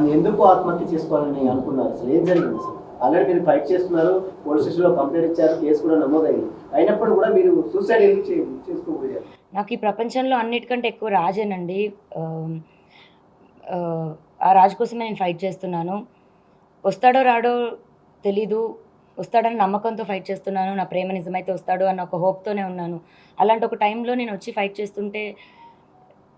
ఆయన ఎందుకు ఆత్మహత్య చేసుకోవాలని అనుకున్నారు? అసలు ఏం జరిగింది అసలు? ఆల్రెడీ మీరు ఫైట్ చేస్తున్నారు పోలీస్ స్టేషన్లో కంప్లైంట్ ఇచ్చారు కేసు కూడా నమోదైంది. అయినప్పుడు కూడా మీరు సూసైడ్ ఎందుకు చేసుకోబోయారు? నాకు ఈ ప్రపంచంలో అన్నిటికంటే ఎక్కువ రాజేనండి. ఆ, ఆ రాజు కోసమే నేను ఫైట్ చేస్తున్నాను. వస్తాడో రాడో తెలీదు. వస్తాడని నమ్మకంతో ఫైట్ చేస్తున్నాను. నా ప్రేమ నిజమైతే వస్తాడు అన్న ఒక హోప్తోనే ఉన్నాను. అలాంటి ఒక టైంలో నేను వచ్చి ఫైట్ చేస్తుంటే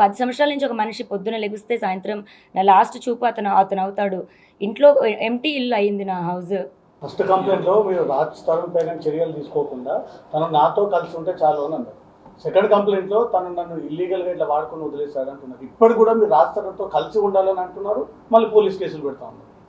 పది సంవత్సరాల నుంచి ఒక మనిషి పొద్దున లెగిస్తే సాయంత్రం నా లాస్ట్ చూపు అతను అతను అవుతాడు. ఇంట్లో ఎంటీ ఇల్లు అయింది నా హౌస్ ఫస్ట్ కంప్లైంట్లో మీరు రాజ్ తరుణ్ పైన చర్యలు తీసుకోకుండా తను నాతో కలిసి ఉంటే చాలు అని అన్నారు. సెకండ్ కంప్లైంట్లో తను నన్ను ఇల్లీగల్గా ఇట్లా వాడుకొని వదిలేశాడు అంటున్నారు. ఇప్పుడు కూడా మీరు రాజ్ తరుణ్తో కలిసి ఉండాలని అంటున్నారు. మళ్ళీ పోలీస్ కేసులు పెడతా ఉన్నారు.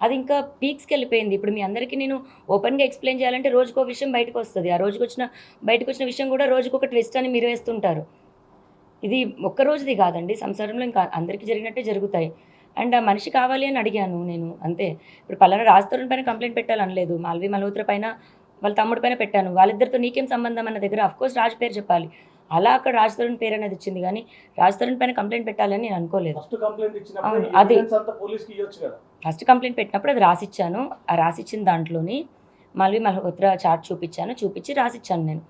అది ఇంకా పీక్స్కి వెళ్ళిపోయింది. ఇప్పుడు మీ అందరికీ నేను ఓపెన్గా ఎక్స్ప్లెయిన్ చేయాలంటే రోజుకో విషయం బయటకు వస్తుంది. ఆ రోజుకి వచ్చిన బయటకు వచ్చిన విషయం కూడా రోజుకు ఒక ట్విస్ట్ అని మీరు వేస్తుంటారు. ఇది ఒక్క రోజుది కాదండి. సంసారంలో ఇంకా అందరికీ జరిగినట్టే జరుగుతాయి. అండ్ ఆ మనిషి కావాలి అని అడిగాను నేను అంతే. ఇప్పుడు పలానా రాజతరుణ్ పైన కంప్లైంట్ పెట్టాలనలేదు మాల్వి మల్హోత్ర పైన వాళ్ళ తమ్ముడి పైన పెట్టాను. వాళ్ళిద్దరితో నీకేం సంబంధం అన్న దగ్గర అఫ్కోర్స్ రాజు పేరు చెప్పాలి. అలా అక్కడ రాజ్ తరుణ్ పేరు అనేది వచ్చింది కానీ రాజ్ తరుణ్ పైన కంప్లైంట్ పెట్టాలని నేను అనుకోలేదు. ఫస్ట్ కంప్లైంట్ అవును, ఇచ్చినప్పుడు అది- ఫస్ట్ కంప్లైంట్ పెట్టినప్పుడు అది రాసిచ్చాను. ఆ రాసిచ్చిన దాంట్లోని మాల్వి మల్హోత్రా చార్ట్ చూపించాను. చూపించి రాసిచ్చాను నేను.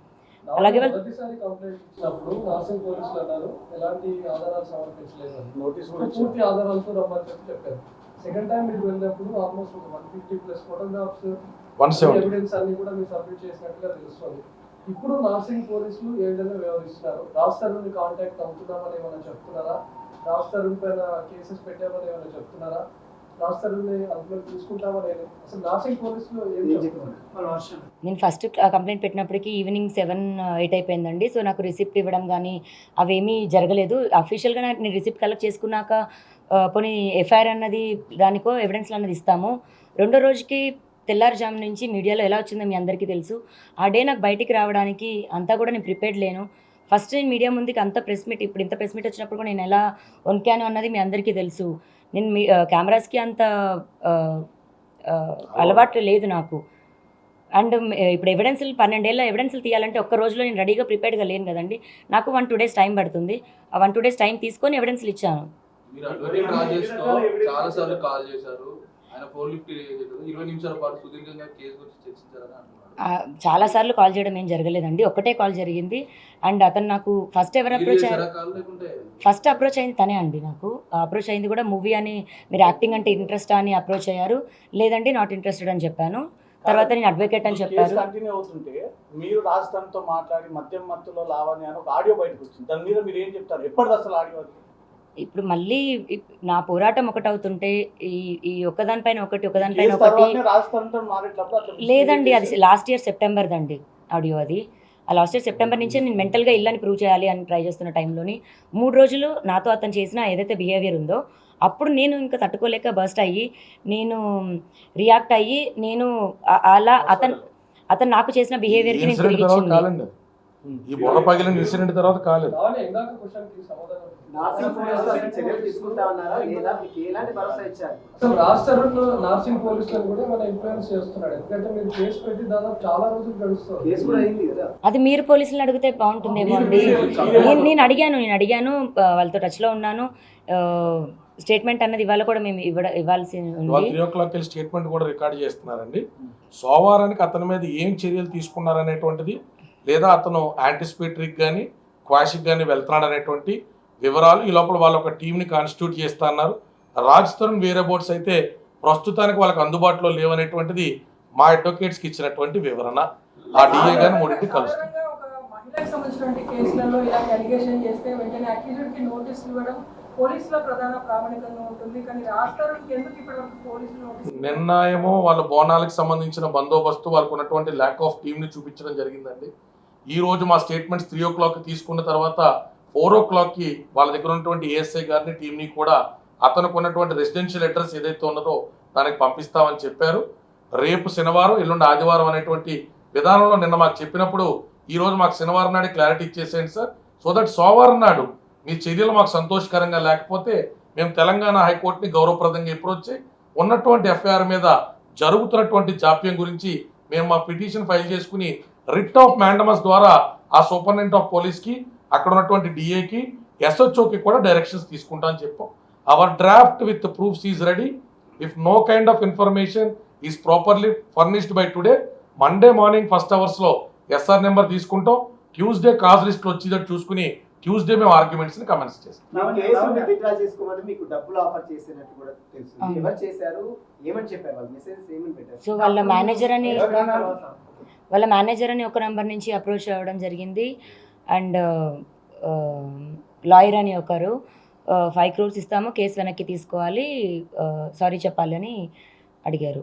అలాగే సెకండ్ టైం మీరు వెళ్ళినప్పుడు almost one fifty plus photographs evidence అన్ని కూడా మీరు సబ్మిట్ చేసినట్టుగా తెలుస్తుంది. ఇప్పుడు నాసింగ్ పోలీసులు ఏ విధంగా వ్యవహరిస్తున్నారు? రాష్ట్రాన్ని కాంటాక్ట్ అవుతున్నామని ఏమైనా చెప్తున్నారా? రాష్ట్రం పైన కేసెస్ పెట్టామని ఏమైనా చెప్తున్నారా? నేను ఫస్ట్ కంప్లైంట్ పెట్టినప్పటికీ ఈవినింగ్ సెవెన్ ఎయిట్ అయిపోయిందండి. సో నాకు రిసిప్ట్ ఇవ్వడం కానీ అవేమీ జరగలేదు. అఫీషియల్గా నేను రిసిప్ట్ కలెక్ట్ చేసుకున్నాక పోనీ ఎఫ్ఐఆర్ అన్నది దానికో ఎవిడెన్స్లు అన్నది ఇస్తాము. రెండో రోజుకి తెల్లారుజాము నుంచి మీడియాలో ఎలా వచ్చిందో మీ అందరికీ తెలుసు. ఆ డే నాకు బయటికి రావడానికి అంతా కూడా నేను ప్రిపేర్డ్ లేను. ఫస్ట్ నేను మీడియా ముందుకి అంత ప్రెస్ మీట్ ఇప్పుడు ఇంత ప్రెస్ మీట్ వచ్చినప్పుడు కూడా నేను ఎలా వంకాను అన్నది మీ అందరికీ తెలుసు. నేను మీ కెమెరాస్కి అంత అలవాటు లేదు నాకు. అండ్ ఇప్పుడు ఎవిడెన్స్లు పన్నెండేళ్ళ ఎవిడెన్స్లు తీయాలంటే ఒక్క రోజులో నేను రెడీగా ప్రిపేర్డ్గా లేను కదండి. నాకు వన్ టూ డేస్ టైం పడుతుంది. ఆ వన్ టూ డేస్ టైం తీసుకొని ఎవిడెన్స్లు ఇచ్చాను. చాలా సార్లు కాల్ చేశారు ఆయన ఫోన్ లిఫ్ట్ చేశారు ఇరవై నిమిషాల పాటు సుదీర్ఘంగా కేసు గురించి చర్చించారని అంటున్నారు ఆ, చాలాసార్లు కాల్ చేయడం ఏం జరగలేదండి. ఒకటే కాల్ జరిగింది. అండ్ అతను నాకు ఫస్ట్ ఎవరు అప్రోచ్ అయ్యారు? ఫస్ట్ అప్రోచ్ అయింది తనే అండి నాకు. అప్రోచ్ అయింది కూడా మూవీ అని మీరు యాక్టింగ్ అంటే ఇంట్రెస్ట్ అని అప్రోచ్ అయ్యారు. లేదండి నాట్ ఇంట్రెస్టెడ్ అని చెప్పాను. తర్వాత నేను అడ్వకేట్ అని చెప్పారు. కంటిన్యూ అవుతుంటే మీరు రాజధానితో మాట్లాడి మద్యం మత్తులో లావణ్య అని ఒక ఆడియో బయటకు వచ్చింది. దాని మీద మీరు ఏం చెప్తారు? ఎప్పటిది అసలు ఆడియో ఇప్పుడు మళ్ళీ నా పోరాటం ఒకటవుతుంటే ఈ ఈ ఒకదానిపైన ఒకటి ఒకదానిపైన ఒకటి లేదండి అది లాస్ట్ ఇయర్ సెప్టెంబర్ దండి ఆడియో అది. ఆ లాస్ట్ ఇయర్ సెప్టెంబర్ నుంచే నేను మెంటల్గా ఇల్లని ప్రూవ్ చేయాలి అని ట్రై చేస్తున్న టైంలోని మూడు రోజులు నాతో అతను చేసిన ఏదైతే బిహేవియర్ ఉందో అప్పుడు నేను ఇంకా తట్టుకోలేక బస్ట్ అయ్యి నేను రియాక్ట్ అయ్యి నేను అలా అతను అతను నాకు చేసిన బిహేవియర్కి నేను తిరిగి ఈ బుర్ర పగిలిన ఇన్సిడెంట్ తర్వాత కాలేదు. అసలు రాష్ట్రంలో నార్సింగ్ పోలీసులను కూడా మన ఇన్ఫ్లుయెన్స్ చేస్తున్నాడు. ఎందుకంటే మీరు కేసు పెట్టి దాదాపు చాలా రోజులు గడుస్తుంది. అది మీరు పోలీసులను అడిగితే బాగుంటుందేమో అండి. నేను నేను అడిగాను నేను అడిగాను వాళ్ళతో టచ్లో ఉన్నాను. స్టేట్మెంట్ అన్నది ఇవాళ కూడా మేము ఇవ్వడ ఇవ్వాల్సి ఉంది. త్రీ ఓ క్లాక్ వెళ్ళి స్టేట్మెంట్ కూడా రికార్డ్ చేస్తున్నారండి. సోమవారానికి అతని మీద ఏం చర్యలు తీసుకున్నారనేటువంటిది లేదా అతను యాంటిసిపేటరీకి కానీ క్వాషిక్ కానీ వెళ్తున్నాడు అనేటువంటి వివరాలు ఈ లోపల వాళ్ళు ఒక టీంని కాన్స్టిట్యూట్ చేస్తా అన్నారు. రాజ్ తరుణ్ వేరే బోర్డ్స్ అయితే ప్రస్తుతానికి వాళ్ళకి అందుబాటులో లేవనేటువంటిది మా అడ్వకేట్స్కి ఇచ్చినటువంటి వివరణ. ఆ డిఏ గారిని మూడింటికి కలుస్తాం సాధారణంగా ఒక మహిళకు సంబంధించినటువంటి కేసులలో ఇలాంటి అలిగేషన్ చేస్తే వెంటనే అక్యూజ్డ్కి నోటీస్ ఇవ్వడం పోలీసుల ప్రధాన ప్రామాణికంగా ఉంటుంది. కానీ రాస్తారు ఎందుకు ఇప్పటివరకు పోలీసులు నోటీస్ నిన్న ఏమో వాళ్ళ బోనాలకు సంబంధించిన బందోబస్తు వాళ్ళకు ఉన్నటువంటి ల్యాక్ ఆఫ్ టీమ్ని చూపించడం జరిగిందండి. ఈ రోజు మా స్టేట్మెంట్స్ త్రీ ఓ క్లాక్ తీసుకున్న తర్వాత ఫోర్ ఓ క్లాక్కి వాళ్ళ దగ్గర ఉన్నటువంటి ఏఎస్ఐ గారిని టీంని కూడా అతనికి ఉన్నటువంటి రెసిడెన్షియల్ అడ్రస్ ఏదైతే ఉన్నదో దానికి పంపిస్తామని చెప్పారు. రేపు శనివారం ఎల్లుండి ఆదివారం అనేటువంటి విధానంలో నిన్న మాకు చెప్పినప్పుడు ఈరోజు మాకు శనివారం నాడు క్లారిటీ ఇచ్చేసేయండి సార్. సో దట్ సోమవారం నాడు మీ చర్యలు మాకు సంతోషకరంగా లేకపోతే మేము తెలంగాణ హైకోర్టుని గౌరవప్రదంగా అప్రోచ్ చేయి. ఉన్నటువంటి ఎఫ్ఐఆర్ మీద జరుగుతున్నటువంటి జాప్యం గురించి మేము మా పిటిషన్ ఫైల్ చేసుకుని రిట్ ఆఫ్ మ్యాండమస్ ద్వారా ఆ సూపరింటెండెంట్ ఆఫ్ పోలీస్కి అక్కడ ఉన్నటువంటి డిఏకి ఎస్హెచ్ఓకి కూడా డైరెక్షన్స్ తీసుకుంటా అని చెప్పాం. Our draft with proofs is ready if no kind of information is properly furnished by today Monday morning first అవర్స్లో ఎస్ఆర్ నెంబర్ తీసుకుంటాం. ట్యూస్డే కాజ్ లిస్ట్ వచ్చేటట్టు చూసుకుని ట్యూస్డే మేము ఆర్గ్యుమెంట్స్ని కమెంట్స్ చేస్తాం. సో వాళ్ళ మేనేజర్ అని వాళ్ళ మేనేజర్ అని ఒక నెంబర్ నుంచి అప్రోచ్ అవ్వడం జరిగింది. అండ్ లాయర్ అని ఒకరు ఫైవ్ క్రోర్స్ ఇస్తాము కేసు వెనక్కి తీసుకోవాలి సారీ చెప్పాలి అని అడిగారు.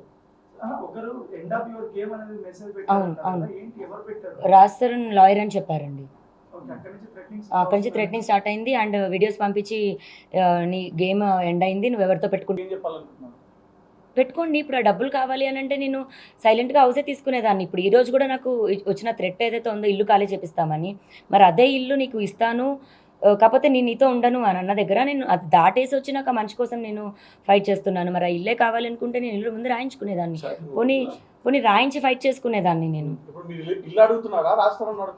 ఒకరు ఎండ్ ఆఫ్ యువర్ గేమ్ అనేది మెసేజ్ అవును, అవును. కదా, ఏంటి ఎవరు పెట్టారు? రాస్తారు లాయర్ అని చెప్పారండి. అక్కడి నుంచి థ్రెటనింగ్ స్టార్ట్ అయింది. అండ్ వీడియోస్ పంపించి నీ గేమ్ ఎండ్ అయింది నువ్వు ఎవరితో పెట్టుకుంటు పెట్టుకోండి ఇప్పుడు ఆ డబ్బులు కావాలి అని అంటే నేను సైలెంట్గా హౌసే తీసుకునేదాన్ని. ఇప్పుడు ఈ రోజు కూడా నాకు వచ్చిన థ్రెట్ ఏదైతే ఉందో ఇల్లు ఖాళీ చేపిస్తామని మరి అదే ఇల్లు నీకు ఇస్తాను కాకపోతే నేను నీతో ఉండను అని అన్న దగ్గర నేను అది దాటేసి వచ్చి నాకు ఆ మనిషి కోసం నేను ఫైట్ చేస్తున్నాను. మరి ఆ ఇల్లే కావాలి అనుకుంటే నేను ఇల్లు ముందు రాయించుకునేదాన్ని. పోనీ పోనీ రాయించి ఫైట్ చేసుకునేదాన్ని నేను.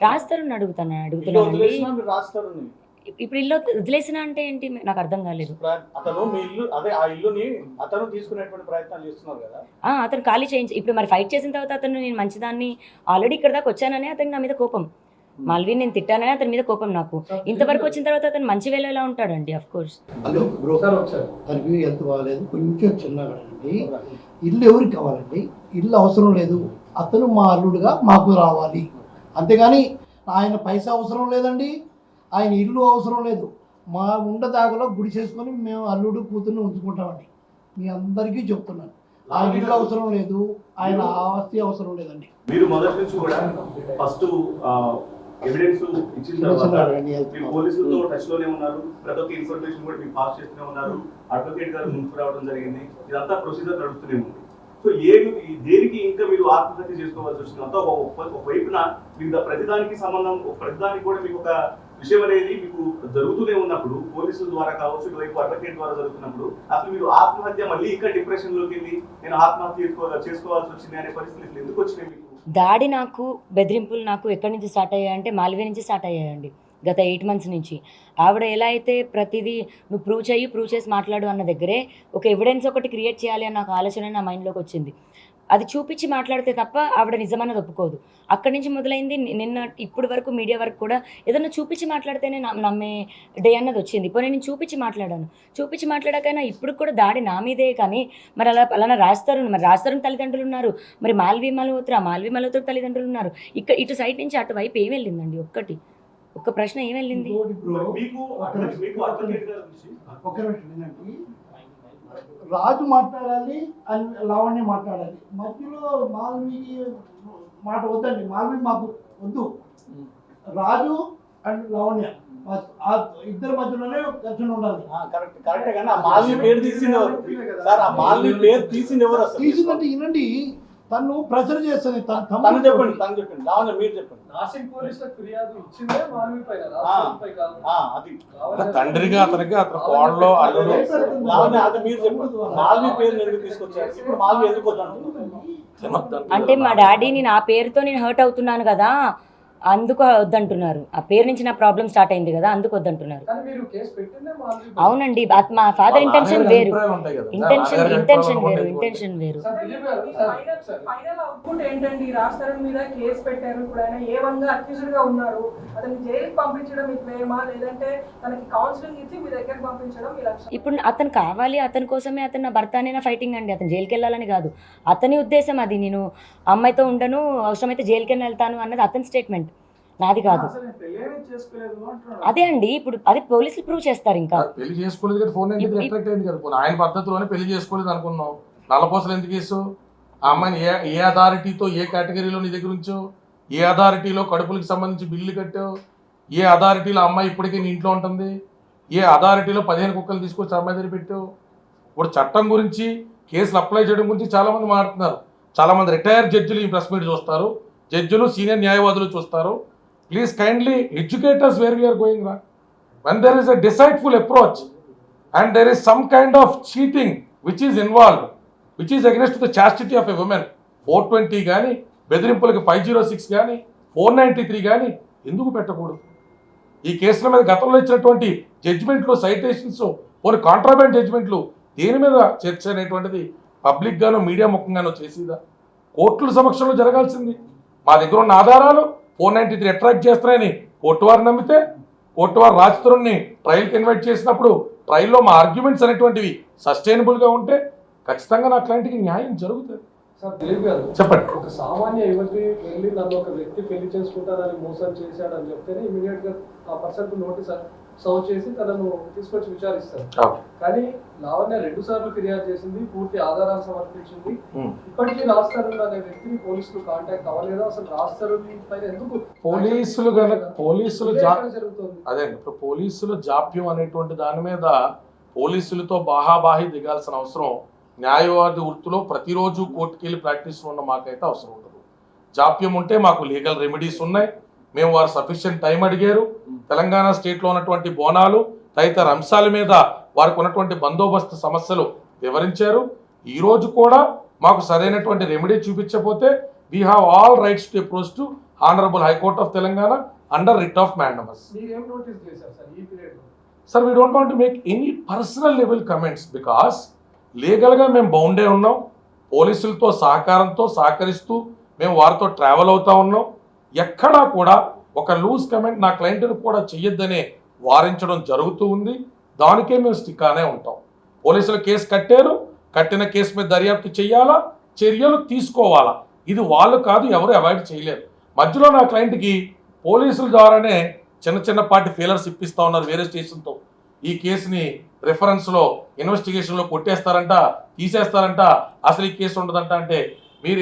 రాస్తారని అడుగుతాను ఇల్లు ఇప్పుడు ఇల్లు వదిలేసిన అంటే ఏంటి? నాకు అర్థం కాలేదు. అతను మీ ఇల్లు అదే ఆ ఇల్లుని అతను తీసుకునేటువంటి ప్రయత్నాలు చేస్తున్నారు కదా? ఆ, అతను ఖాళీ చేయించి ఇప్పుడు మరి ఫైట్ చేసిన తర్వాత అతను నేను మంచిదాన్ని ఆల్రెడీ ఇక్కడ దాకా వచ్చాననే అతనికి నా మీద కోపం. మాల్వి నేను తిట్టానని అతని మీద కోపం నాకు. ఇంతవరకు వచ్చిన తర్వాత అతను మంచి వేళ ఎలా ఉంటాడండి? అఫ్ కోర్స్ తనకి హెల్త్ బాగాలేదు? కొంచెం చిన్నగా అండి ఇల్లు ఎవరికి కావాలండి? ఇల్లు అవసరం లేదు. అతను మా అల్లుడుగా మాకు రావాలి. అంతేగాని ఆయన పైసా అవసరం లేదండి. ఆయన ఇల్లు అవసరం లేదు. మా ఉండదాగలో గుడి చేసుకొని మేము అల్లుడు కూతుర్ని ఉంచుకుంటామండి. మీ అందరికీ చెప్తున్నాను. ఆయన ఇల్లు అవసరం లేదు. ఆయన ఆస్తి అవసరం లేదండి. మీరు మొదటి నుంచి కూడా ఫస్ట్ ఎవిడెన్స్ ఇచ్చిన తర్వాత మీరు పోలీసులతో టచ్లోనే ఉన్నారు. ప్రతి ఒక్క ఇన్ఫర్మేషన్ కూడా మీరు పాస్ చేస్తూనే ఉన్నారు. అడ్వకేట్ గారు ముందుకు రావడం జరిగింది. ఇదంతా ప్రొసీజర్ నడుస్తూనే ఉంది. సో ఏ దేనికి ఇంకా మీరు ఆత్మహత్య చేసుకోవాల్సి వచ్చింది? అంతా ఒక వైపున మీకు ప్రతిదానికి సంబంధం ప్రతిదానికి కూడా మీకు ఒక విషయం అనేది మీకు జరుగుతూనే ఉన్నప్పుడు పోలీసుల ద్వారా కావచ్చు ఇటువైపు అడ్వకేట్ ద్వారా జరుగుతున్నప్పుడు అసలు మీరు ఆత్మహత్య మళ్ళీ ఇంకా డిప్రెషన్లోకి వెళ్ళి నేను ఆత్మహత్య చేసుకోవాల్సి వచ్చింది అనే పరిస్థితులు ఎందుకు వచ్చినాయి మీకు? దాడి నాకు బెదిరింపులు నాకు ఎక్కడి నుంచి స్టార్ట్ అయ్యాయంటే మాల్వే నుంచి స్టార్ట్ అయ్యాయండి గత ఎయిట్ మంత్స్ నుంచి. ఆవిడ ఎలా అయితే ప్రతిదీ నువ్వు ప్రూవ్ చేయి ప్రూవ్ చేసి మాట్లాడు అన్న దగ్గరే ఒక ఎవిడెన్స్ ఒకటి క్రియేట్ చేయాలి అన్న ఒక ఆలోచన నా మైండ్లోకి వచ్చింది. అది చూపించి మాట్లాడితే తప్ప ఆవిడ నిజమన్నది ఒప్పుకోదు. అక్కడి నుంచి మొదలైంది నిన్న ఇప్పుడు వరకు మీడియా వరకు కూడా ఏదైనా చూపించి మాట్లాడితేనే నమ్- నమ్మే డే అన్నది వచ్చింది. ఇప్పుడు నేను చూపించి మాట్లాడాను. చూపించి మాట్లాడాకైనా ఇప్పుడు కూడా దాడి నా మీదే కానీ మరి అలా అలానే రాస్తారు మరి రాస్తారు తల్లిదండ్రులు ఉన్నారు. మరి మాల్వి మల్హోత్రా మాల్వి మల్హోత్రా తల్లిదండ్రులు ఉన్నారు. ఇక్కడ ఇటు సైడ్ నుంచి అటువైపు ఏం వెళ్ళిందండి? ఒక్కటి ఒక్క ప్రశ్న ఏం వెళ్ళింది? రాజు మాట్లాడాలి అని లావణ్య మాట్లాడాలి. మధ్యలో మాల్వికి మాట వద్దండి. మాల్వి మాకు వద్దు. రాజు అండ్ లావణ్య. ఇద్దరి మధ్యలోనే ఘర్షణ ఉండాలి. కరెక్ట్ కరెక్టే కానీ ఆ పేరు తీసింది ఎవరు? సార్ ఆ మాల్ని పేరు తీసింది ఎవరు తీసిందంటే వినండి తను ప్రెషర్ చేస్తుంది. తన చెప్పండి తను చెప్పండి. లావణ్య మీరు చెప్పండి. నాసింగ్ పోలీసులకు ఫిర్యాదు ఇచ్చిందే కాదు. ఆ, అది. తండ్రిగా అతనికి అతని కోడలో అల్లుడు. అది మీరు చెప్పండి. మాల్వి పేరు ఎందుకు తీసుకొచ్చారు? ఇప్పుడు మాల్వి ఎందుకు వద్దంటున్నారు అంటే మా డాడీని నా పేరుతో నేను హర్ట్ అవుతున్నాను కదా. అందుకు వద్దంటున్నారు. ఆ పేరు నుంచి నా ప్రాబ్లం స్టార్ట్ అయింది కదా అందుకు వద్దంటున్నారు. కానీ మీరు కేసు పెట్టిందే మా అవునండి మా ఫాదర్ ఇంటెన్షన్ వేరు. అభిప్రాయాలు ఉంటాయి కదా. ఇంటెన్షన్ ఇంటెన్షన్ వేరు. ఇంటెన్షన్ వేరు. Sir Dilip garu sir. Final sir. Final output ఏంటండి? రాష్ట్రం మీద కేసు పెట్టారు. ఇప్పుడు ఆయన ఏ వన్గా అక్యూజ్డ్గా ఉన్నారు? అతన్ని జైలుకి పంపించడం మీకు వేయమా లేదంటే తనకి కౌన్సిలింగ్ ఇచ్చి మీ దగ్గరికి పంపించడం మీ లక్ష్యం. ఇప్పుడు అతను కావాలి అతని కోసమే అతను నా భర్త అనే ఫైటింగ్ అండి. అతను జైలుకి వెళ్ళాలని కాదు. అతని ఉద్దేశం అది. నేను అమ్మాయితో ఉండను అవసరమైతే జైలుకి వెళ్తాను అన్నది అతని స్టేట్మెంట్ నాది కాదు. అదే అండి ఇప్పుడు అది పోలీసులు ప్రూవ్ చేస్తారు ఇంకా. పెళ్ళి చేసుకోలేదు కదా ఫోన్ ఇప్- అట్రాక్ట్ అయింది కదా? ఆయన పద్ధతిలోనే పెళ్ళి చేసుకోలేదు అనుకున్నాం నల్లపోసలు ఎందుకు వేసావు? ఆ అమ్మాయిని ఏ ఏ అథారిటీతో ఏ కేటగిరీలో నీ దగ్గర ఉంచావు? ఏ అథారిటీలో కడుపులకు సంబంధించి బిల్లు కట్టావు? ఏ అథారిటీలో అమ్మాయి ఇప్పటికీ నీ ఇంట్లో ఉంటుంది? ఏ అథారిటీలో పదిహేను కుక్కలు తీసుకొచ్చి అమ్మాయి దగ్గర పెట్టావు? ఇప్పుడు చట్టం గురించి కేసులు అప్లై చేయడం గురించి చాలా మంది మాట్లాడుతున్నారు. చాలా మంది రిటైర్ జడ్జిలు ఈ ప్రెస్ మీట్ చూస్తారు. జడ్జిలు సీనియర్ న్యాయవాదులు చూస్తారు. Please kindly educators where we're going రా when there is a deceitful approach and there is some kind of cheating which is involved, which is against the chastity of a woman, four twenty కానీ బెదిరింపులకు five zero six కానీ four ninety three కానీ ఎందుకు పెట్టకూడదు? ఈ కేసుల మీద గతంలో ఇచ్చినటువంటి జడ్జిమెంట్లు సైటేషన్స్ కొన్ని కాంట్రాబ్యాండ్ జడ్జిమెంట్లు దేని మీద చర్చ అనేటువంటిది పబ్లిక్గానో మీడియా ముఖంగానో చేసేదా? కోర్టుల సమక్షంలో జరగాల్సింది. మా దగ్గర ఉన్న ఆధారాలు ఫోర్ నైంటీ త్రీ అట్రాక్ట్ చేస్తున్నాయని కోర్టు వారు నమ్మితే కోర్టు వారు రాజతరుణ్ణి ట్రయల్కి ఇన్వైట్ చేసినప్పుడు ట్రయల్లో మా ఆర్గ్యుమెంట్స్ అనేటువంటివి సస్టైనబుల్గా ఉంటే ఖచ్చితంగా నా క్లయింట్కి న్యాయం జరుగుతుంది. చెప్పండి. ఒక సామాన్య యువతి వెళ్ళి నన్ను ఒక వ్యక్తి పెళ్ళి చేసుకుంటానని మోసం చేశాడని చెప్తేనే ఇమీడియట్గా ఆ పర్సన్ నోటీస్ సర్వ్ చేసి తనను తీసుకొచ్చి విచారిస్తారు. కానీ లావణ్య రెండు సార్లు ఫిర్యాదు చేసింది పూర్తి ఆధారాలు సమర్పించింది. ఇప్పటికీ రాస్తారు అనే వ్యక్తిని పోలీసులు కాంటాక్ట్ అవ్వలేదు? అసలు రాస్తారు పైన ఎందుకు పోలీసులు గనక పోలీసులు జరుగుతుంది. అదే ఇప్పుడు పోలీసులు జాప్యం అనేటువంటి దాని మీద పోలీసులతో బాహాబాహి దిగాల్సిన అవసరం న్యాయవాది వృత్తిలో ప్రతిరోజు కోర్టుకి వెళ్ళి ప్రాక్టీస్ ఉన్న మాకైతే అవసరం ఉండదు. జాప్యం ఉంటే మాకు లీగల్ రెమెడీస్ ఉన్నాయి. మేము వారు సఫిషియెంట్ టైం అడిగారు. తెలంగాణ స్టేట్లో ఉన్నటువంటి బోనాలు తదితర అంశాల మీద వారికి ఉన్నటువంటి బందోబస్తు సమస్యలు వివరించారు. ఈ రోజు కూడా మాకు సరైనటువంటి remedy చూపించకపోతే we have all rights to approach to honourable high court of Telangana under writ of mandamus sir we don't want make any personal level comments because లీగల్గా మేము బౌండే ఉన్నాం. పోలీసులతో సహకారంతో సహకరిస్తూ మేము వారితో ట్రావెల్ అవుతా ఉన్నాం. ఎక్కడా కూడా ఒక లూజ్ కమెంట్ నా క్లయింట్ని కూడా చెయ్యొద్దనే వారించడం జరుగుతూ ఉంది. దానికే మేము స్టిక్కానే ఉంటాం. పోలీసులు కేసు కట్టారు. కట్టిన కేసు మీద దర్యాప్తు చేయాలా చర్యలు తీసుకోవాలా? ఇది వాళ్ళు కాదు ఎవరు అవాయిడ్ చేయలేరు. మధ్యలో నా క్లయింట్కి పోలీసుల ద్వారానే చిన్న చిన్న పార్టీ ఫెయిలర్స్ ఇప్పిస్తా ఉన్నారు వేరే స్టేషన్తో ఈ కేసుని రెఫరెన్స్లో ఇన్వెస్టిగేషన్లో కొట్టేస్తారంట తీసేస్తారంట. అసలు ఈ కేసు ఉండదంట అంటే మీరు